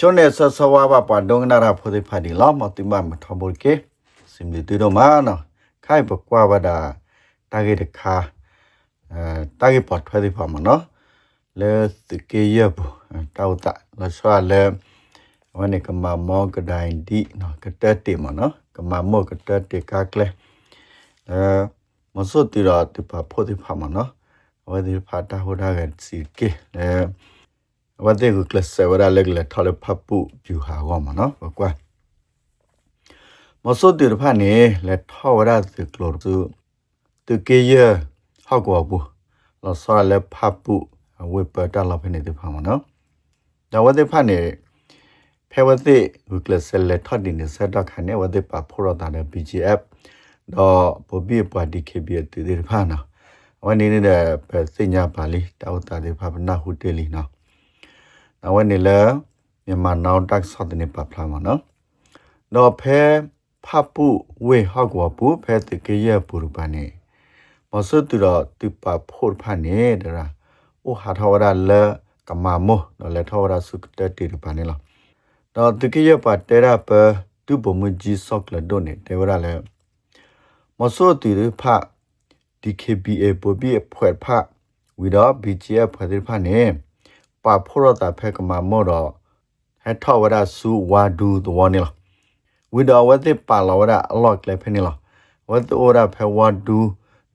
ချွန်းနဲ့ဆဆဝါဘပဒုံနာရာဖိုဒီဖာဒီလာမတိမမထဘောကေစင်ဒီတီတော့မာနော်ခိုင်ပကွာဝဒါတာဂေတခါအဲတာဂေပတ်ထွဲဒီဖာမနော်လေတကေယဘတောက်တာလဆွာလေဝနေကမမောကဒိုင်ဒီနော်ကတက်တေမနော်ကမမောကတက်တေကာကလေအဲမစောတီရာတိဖာဖိုဒီဖာမနော်ဝဒီဖာတာဟိုဒါကစီကေလေ ဝတဲ့ကကလဆဝရလက်လက်ထော်လဖပူပြူဟာကောမနော်ကွာမစောတီရဖာနေလက်ထော်ဝရသကလောသူတကေယဟောက်ကောဘူးလောဆောလက်ဖပူဝေပတာလာဖနေတဲ့ဖာမနော်ဒါဝတဲ့ဖာနေဖဲဝတဲ့ဝကလဆလက်ထော်ဒီနေစတော့ခနဲ့ဝတဲ့ပါဖိုရတာတဲ့ BGF တော့ဘဘီပါဒီကေဘီတေဒီဖာနော်วันนี้เนี่ยเป็นสิญญาบาลีตาวตาดิภาพนาหุเตลีเนาะ နောက်ဝနေလဲမြန်မာနောက်တက်ဆော့တဲ့နေပပလာမနော်တော့ဖဲဖပုဝေဟောက်ကွာပူဖဲတကေရပူရပါနေမစတူတော့တူပဖို့ဖာနေဒရာအိုဟာထဝရလဲကမမောတော့လဲထဝရစုကတတီရပါနေလားတော့တကေရပါတဲရပတူဘမကြီးဆော့ကလဒိုနေတေဝရလဲမစောတီရဖ DKBA ပပီဖွဲ့ဖဝီတော့ BGF ဖွဲ့တဲ့ဖနေ ပါဖို့ရတာဖက်ကမှာမောတော့ဟက်ထောဝရဆူဝါဒူတဝနေလားဝီတော့ဝတ်တဲ့ပါလာဝရအလော့ကလေးဖနေလားဝတ်အိုရဖဲဝါဒူ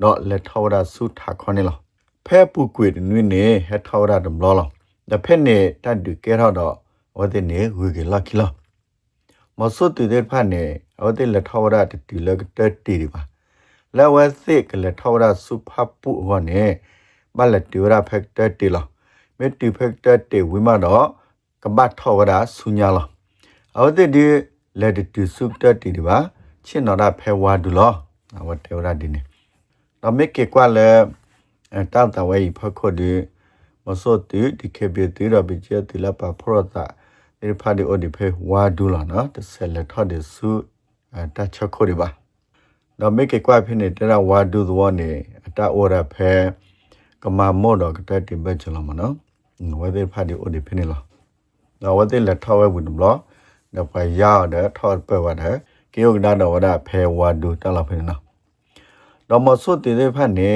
တော့လက်ထောဝရဆူထားခွနေလားဖဲပူကွေနွေနေဟက်ထောဝရဒမလောလားတဖက်နေတတ်ဒူကဲတော့ဝတ်တဲ့နေဝီကလာကီလားမဆုတ်တဲ့ဖက်နေဝတ်တဲ့လက်ထောဝရတူလက်တက်တီဒီပါလဲဝဲစစ်ကလေးထောရစုဖပူဟောနေဘလက်တူရာဖက်တာတီလာ မေတူဖက်တာတီဝိမတော့ကဘတ်ထောရဆုညာလာအော်တဲ့ဒီလက်တူစုတတီဒီပါချင်တော့ဖဲဝါဒူလောအဝတေရဒီနေတော့မေကေကွာလဲတောက်တဝဲဖခုဒီမစောတီဒီကေဘီတီရဘီချေတီလာပါဖရတာဒီဖာဒီအိုဒီဖဲဝါဒူလာနော်တဆယ်လက်ထော်ဒီစုတချခုဒီပါတော့မိကေကွာဖိနေတရဝါဒုသဝနေအတအောရဖဲကမမောတော့ကတတိဘချလမနော် ဝဒေဖာဒီအိုဒီဖိနေလားတော့ဝဒေလက်ထောဝဲဘူးနော်တော့ဖယာတဲ့ထောပဲဝတဲ့ကေယုကဒါတော့ဝဒဖဲဝါဒုတလာဖိနေနော်တော့မဆုတေသေးဖတ်နေ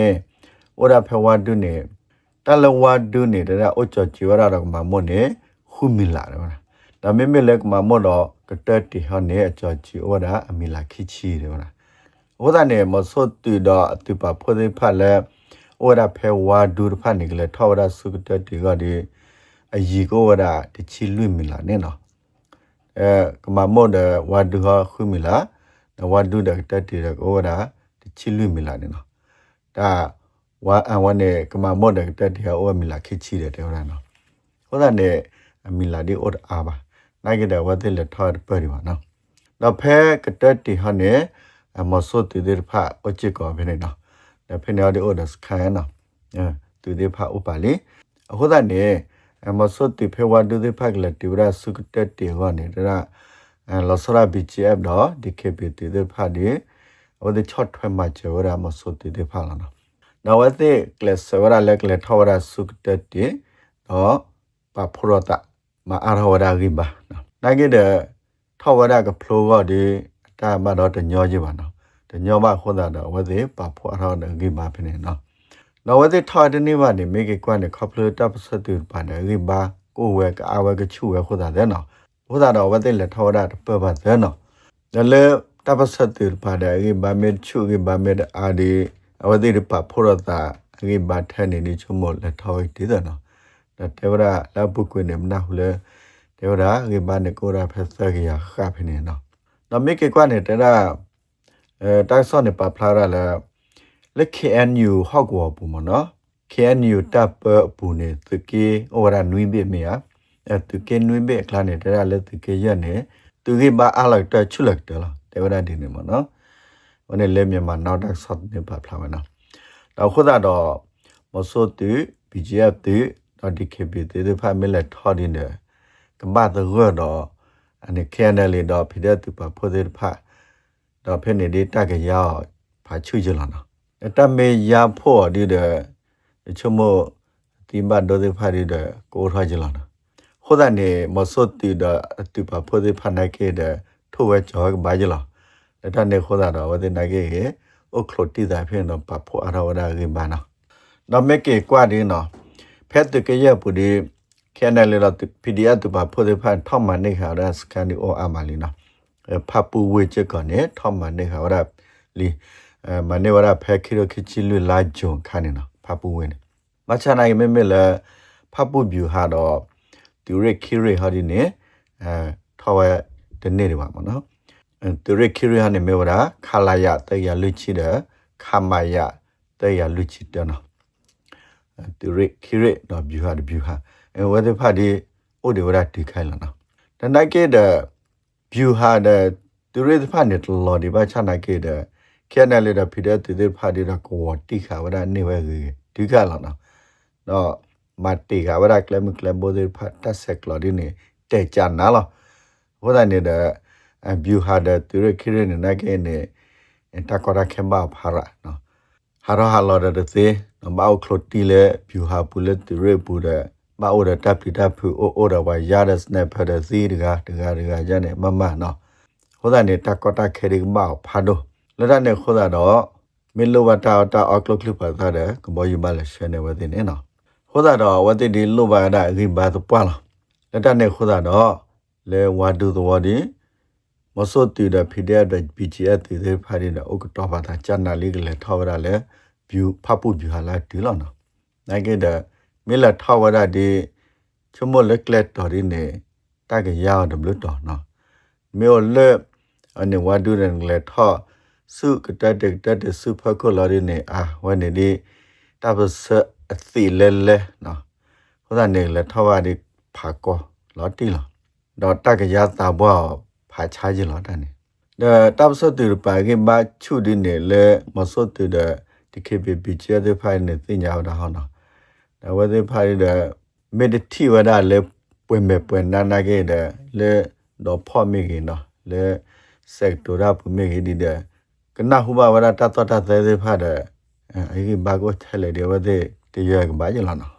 ဩရဖဲဝါဒုနေတလဝါဒုနေတဲ့အိုချချီဝရတော့ကမမောနေခုမီလာတယ်ဒါမေမေလက်ကမမောတော့ကတတိဟနေအချချီဩရအမီလာခိချီတယ်ဗျာဝဒနေမစောတူတော့အတူပါဖိုးဖက်လဲ ဝဒဖဲဝါဒူဖက်နေကလေးထောဝဒစုကတတီကဒီအယီကိုဝဒတချီလွင့်မီလာနဲ့နော်အဲကမမောဒဝါဒူဟာခွမီလာဝါဒူဒတတီရကိုဝဒတချီလွင့်မီလာနဲ့နော်ဒါဝါအဝနဲ့ကမမောဒတတီဟာဝမီလာခိချီတယ်တဲ့ဝဒနော်ဝဒနေမီလာဒီအော်အာပါနိုင်ကြတဲ့ဝဒလက်ထောပရီပါနော်တော့ဖဲကတတီဟာနဲ့အမစောတူဒီဖာအချစ်ကောဖိနေနော် ဒါဖိနေဒီအိုဒစခိုင်နော်အဲတူဒီဖာဥပါလေအခုဒါနေအမစောတူဖေဝါဒူဒီဖာကလတူရာစုကတက်တေဝနေတာအဲလောစရာဘီချီအပ်တော့ဒီကေပီတူဒီဖာဒီဟိုဒီချော့ထွဲမှာကျဝရမစောတူဒီဖာလာနော်နောက်ဝတ်တဲ့ကလစဝရလက်ကလထောရစုကတက်တေတော့ပါဖရတာမအာရဝရဂိဘာနော်နိုင်ကြတဲ့ထောဝရကဖလိုကဒီတာမတော့တညောကြီးပါနော် တညောမခွန်တာတော့ဝသေးပါဖွာထောင်းတယ်ဂိမာဖြစ်နေနော်နော်ဝသေးထော်တဲ့နေ့မှနေမိကေကွန်းနဲ့ခေါပလတပ်ဆက်တူပါနေဂိမာကိုဝဲကအာဝဲကချူဝဲခွန်တာတဲ့နော်ခွန်တာတော့ဝသေးလက်ထော်တာပပတဲ့နော်ဒါလေတပ်ဆက်တူပါတဲ့ဂိမာမေချူဂိမာမေအာဒီအဝသေးပါဖွာတာဂိမာထဲနေနေချုံမလက်ထော်တည်တယ်နော်ဒါတေဝရလပုကွနေမနာဟုလေတေဝရဂိမာနေကိုရာဖက်ဆက်ရခါဖြစ်နေနော်နော်မိကေကွနဲ့တရာ အဲတိုက်ဆော့နေပါဖလာရလာလက် KNU ဟောက်ကောပူမနော် KNU တပ်ပပူနေတကေဩရနွိဘေမေယအဲတကေနွိဘေခလာနေတရာလက်တကေရနေသူကေဘာအလိုက်တချုလက်တလားတေဝရဒီနေမနော်ဝနေလေမြန်မာနောက်တိုက်ဆော့နေပါဖလာမနော်တော့ခုတော့မဆိုတူ BGF တူတော့ DKB တူဖာမီလက်ထော်ဒီနေကမ္ဘာတရောတော့အနေခဲနယ်လေတော့ဖိတဲ့သူပါဖိုတဲ့ဖာ တော့ဖိနေဒီတက်ကရောက်ဖာချွကြလာနော်တမေရဖို့ဒီတဲ့ချုံမဒီမတ်ဒိုတဲ့ဖာဒီတဲ့ကိုထားကြလာနော်ခဟိုဒနေမစောတီဒတူပါဖိုဒီဖနာကေဒထိုဝဲကြောဘာကြလားလက်တနေဟိုဒါတော့ဝဒနာကေကေအိုခလိုတီဒါဖေနော်ပဖိုအရဝဒါကေဘာနာနော်မကေကွာဒီနော်ဖက်တကေရပူဒီခဲနယ်လေတော့ PDF တူပါဖိုဒီဖန်ထောက်မနေခါရစကန်ဒီအိုအမလီနော် ဖပူဝေချက်ကနေထောက်မနေခါရလီအဲမနေဝရဖက်ခိရခိချီလူလာဂျုံခါနေနော်ဖပူဝင်းမချနိုင်မေမေလေဖပူဗျူဟာတော့သူရခိရဟာဒီနေအဲထောက်ဝဲတနေ့တွေပါမနော်သူရခိရဟာနေမေဝရခလာယတေယလူချီတဲ့ခမယတေယလူချီတဲ့နော်သူရခိရတော့ဗျူဟာဗျူဟာအဲဝဒဖာဒီအိုဒီဝရတီခိုင်လာနော်တနကေတဲ့ view ha de tu re pha ne lo di ba cha na ke de ke na le da phi de tu de pha de da ko ti kha wa da ne we ge di kha la na no ma ti kha wa da klem klem bo de pha ta sek lo di ne te cha na lo ho da ne da view ha de tu re ki re ne na ke ne ta ko da khem ba pha ra no ha ro ha lo da de se no ba o klo ti le view ha pu le tu re pu de ဘာအိုဒတပ်ပိတပ်ဖူအိုအိုဒဝါရဒစနေဖဒစီဒဂါဒဂါဒဂါဂျနေမမနော်ဟိုဒနေတကောတခေရိမောဖာဒိုလဒနေခိုဒတော့မီလိုဝတာတာအောက်ကလကလပါတာကဘောယူမလရှနေဝတဲ့နော်ဟိုဒတော့ဝတိဒီလိုပါဒဂိဘာတပွားလားလဒနေခိုဒတော့လေဝါဒူတော်ဒီမစောတီဒဖီဒတဲ့ BGF တီတဲ့ဖာရီနော်ဥကတော်ပါတာချန်နာလီကလေထောက်ရလေ view ဖပ်ပု view ဟာလာဒီလောနော်နိုင်ကေတဲ့ မေလာထဝရဒီချမလက်ကလက်တော်ရင်းနေတကရအောင်တယ်လို့တော်နော်မေလက်အနေဝါဒူရန်လက်ထစုကတတက်တက်တက်စုဖခုလာရင်းနေအာဝနေဒီတပစအသီလဲလဲနော်ဟိုဒါနေလက်ထဝရဒီဖာကောလော်တီလောတော့တကရတာဘောဖာချာကြီးလော်တန်နေဒါတပစတူပါကေမချူဒီနေလေမစောတူတဲ့ဒီကေပီပီချဲတဲ့ဖိုင်နေသိညာတော့ဟောနော် ဒါဝသေဖာရတဲ့မေတ္တိဝဒလေပွင့်မဲ့ပွင့်နာနာခဲ့တဲ့လေတော့ဖော်မိခင်နော်လေစက်တိုရာပူမိခင်ဒီတဲ့ကနဟုဘဝရတတတသေးသေးဖာတဲ့အဲဒီဘာကိုထဲလေတဲ့ဝသေတရကဘာကြလာနော်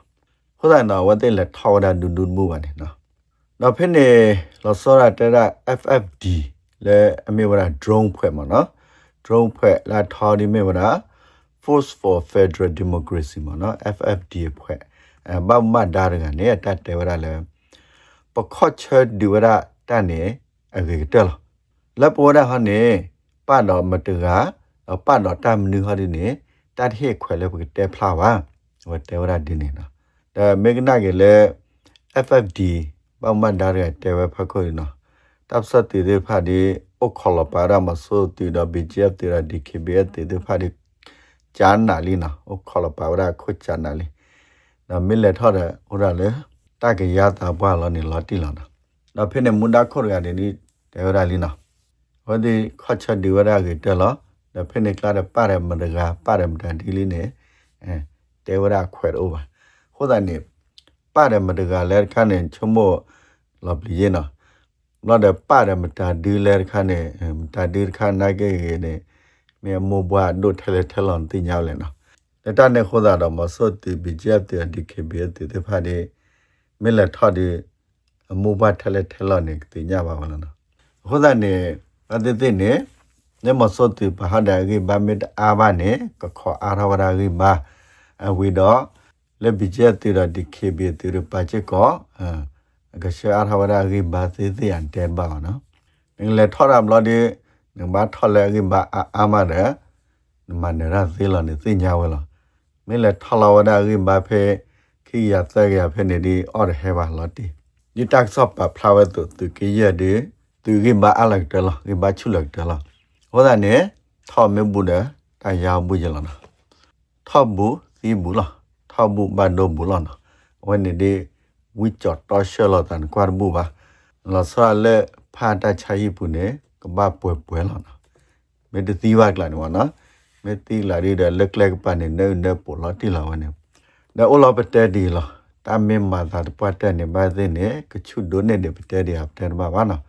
ဟုတ်တယ်နော်ဝသေလေထောက်တာဒူဒူမှုပါနေနော်တော့ဖိနေလောစောရတဲ့ FFD လေအမေဝရ drone ဖွဲ့မှာနော် drone ဖွဲ့လာထော်ဒီမေဝရ Force for Federal Democracy မနော် FFD ဖွဲ့အဲဘာမဒါရကနေတတ်တယ်ဝရလဲပခော့ချဒီဝရတန်နေအကေတယ်လပေါ်ရဟနေပတော့မတကာပတော့တမ်နူဟာဒီနေတတ်ဟေခွဲလဲပကတဲဖလာပါဝတဲဝရဒီနေနော်ဒါမေကနာကလေ FFD ဘာမဒါရတဲဝဖခွေနော်တပ်စတီဒီဖာဒီအခလပါရမဆိုတီဒ BGF တီရာဒီကေဘီတီဒီဖာဒီ ဂျာနာလီနာအိုခေါ်လပါဝရခွချာနာလီနာမီလက်ထော်တဲ့ဟိုရလေတကရတာဘွာလောနေလောတီလောနာနာဖိနေမွန်ဒါခေါ်ရတယ်ဒီတေဝရလီနာဟောဒီခချာဒီဝရကေတဲလောနာဖိနေကလာပါရမဒကပါရမတန်ဒီလီနေအဲတေဝရခွဲအိုပါဟိုဒါနေပါရမဒကလဲခနဲ့ချမောလောပလီယေနာလောတဲ့ပါရမတန်ဒီလဲခနဲ့မတန်ဒီခနာကေနေ မေမောဘွားဒိုထဲလေထဲလွန်တင်ရောက်လဲနော်လက်တနဲ့ခိုးတာတော့မစောတီဘီဂျက်တဲ့ဒီကေဘီတဲ့တဲ့ဖာဒီမေလက်ထဒီမောဘွားထဲလေထဲလွန်နေတင်ကြပါမလားနော်ခိုးတာနေအတဲ့တဲ့နေနေမစောတီဘာဟာဒါဂီဘာမစ်အာဘာနေကခေါ်အာရဝရာဂီဘာအဝီတော့လေဘီဂျက်တဲ့ဒီကေဘီတဲ့ပါချက်ကောအကရှာအာရဝရာဂီဘာသေးသေးအန်တဲပါနော်ငလေထော်ရမလို့ဒီ နမထလဲကိဘာအာမရနမနရသေလနေသိညာဝဲလမင်းလေထလာဝဒကိဘာဖေခိယသက်ရဖေနေဒီအော်ဟဲဘာလတိဒီတက်ဆော့ပဖလာဝဲတုသူကိယဒီသူကိဘာအလိုက်တလကိဘာချုလက်တလဟောဒနေထောမေဘူးဒတာယာဘူးကြလနာထောဘူးစီဘူးလားထောဘူးဘန်ဒိုဘူးလားဝနေဒီဝီချော့တော်ရှလတန်ကွာဘူးပါလာဆာလေဖာတာချာယီဘူးနေ ကဘာပွဲပွဲလာနော်မေတတိဝကလာနော်နော်မေတိလာရီတဲ့လက်လက်ပန်နေနေနေပေါ်လာတိလာဝနေဒါအလောပတဲဒီလာတာမင်မာသာပတ်တဲ့နေပါသေးနေကချုဒိုနေတဲ့ပတဲဒီအပ်တဲ့ဘာဘာနော်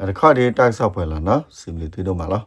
အဲ့ခါဒီတိုက်ဆောက်ပွဲလာနော်စီမီတီတို့မှာလား